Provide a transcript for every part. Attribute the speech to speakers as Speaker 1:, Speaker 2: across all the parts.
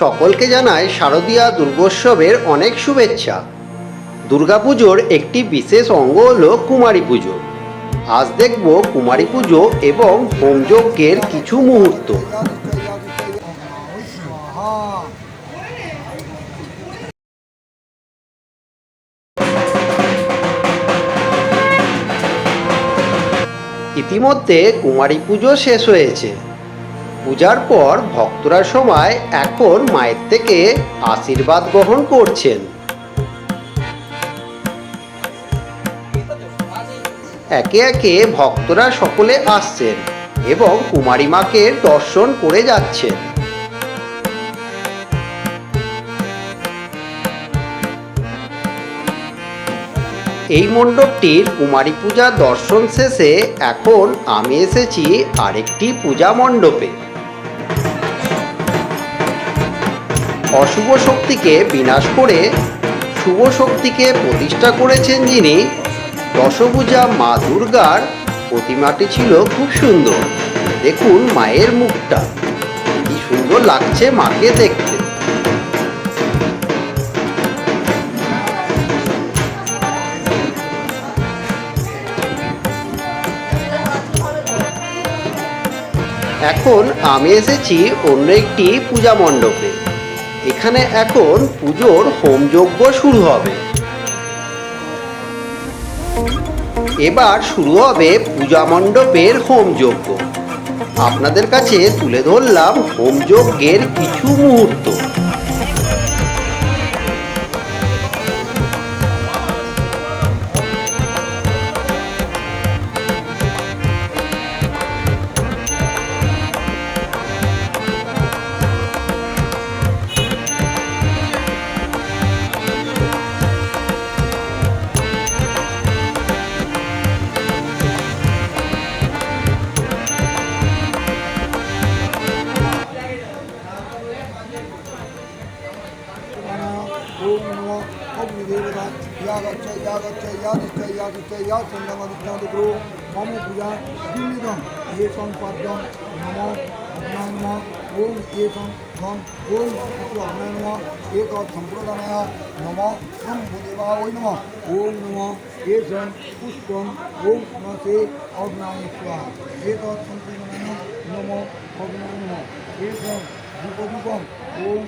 Speaker 1: সকলকে জানায় শারদীয়া দুর্গোৎসবের অনেক শুভেচ্ছা। দুর্গাপুজোর একটি বিশেষ অঙ্গ হল কুমারী পুজো। আজ দেখব কুমারী পুজো এবং হোমযজ্ঞের কিছু মুহূর্ত। ইতিমধ্যে কুমারী পুজো শেষ হয়েছে। পূজার পর ভক্তরা সময় এখন মায়ের থেকে আশীর্বাদ গ্রহণ করছেন। একে একে ভক্তরা সকলে আসছেন এবং কুমারী মাকে দর্শন করে যাচ্ছেন। এই মণ্ডপটির কুমারী পূজা দর্শন শেষে এখন আমি এসেছি আরেকটি পূজা মণ্ডপে। অশুভ শক্তিকে বিনাশ করে শুভ শক্তিকে প্রতিষ্ঠা করেছেন যিনি দশভূজা মা দুর্গার প্রতিমাটি ছিল খুব সুন্দর। দেখুন মায়ের মুখটা, কি সুন্দর লাগছে মাকে দেখতে। এখন আমি এসেছি অন্য একটি পূজা মণ্ডপে। এখানে এখন পুজোর হোম যজ্ঞ শুরু হবে। এবার শুরু হবে পূজা মণ্ডপের হোম যজ্ঞ। আপনাদের কাছে তুলে ধরলাম হোম যজ্ঞের কিছু মুহূর্ত।
Speaker 2: अग्निदेवता या गच्छ या गच्छ या दिष्ट या दिष्ट या चन्द्रमदित्यादिगुरु मम पूजा दिन्निदं ये सम्पद्यं नमो अग्नाय नमः ओम एकं धम ओम अग्नाय नमः एक सम्प्रदानाय नमो ओम भूदेवाय नमः ओम नमः एकं पुष्पं ओम नमस्ते अग्नाय स्वाहा एक सम्प्रदानाय नमो अग्नाय नमः एकं दीपदीपं ओम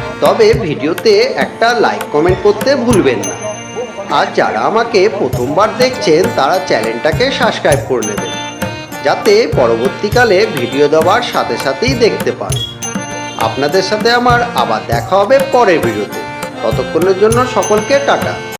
Speaker 1: তবে ভিডিওতে একটা লাইক কমেন্ট করতে ভুলবেন না। আর যারা আমাকে প্রথমবার দেখছেন, তারা চ্যানেলটাকে সাবস্ক্রাইব করে নেবেন। যাতে পরবর্তীকালে ভিডিও দেওয়ার সাথে সাথেই দেখতে পান। আপনাদের সাথে আমার আবার দেখা হবে পরের ভিডিওতে। ততক্ষণের জন্য সকলকে টাটা।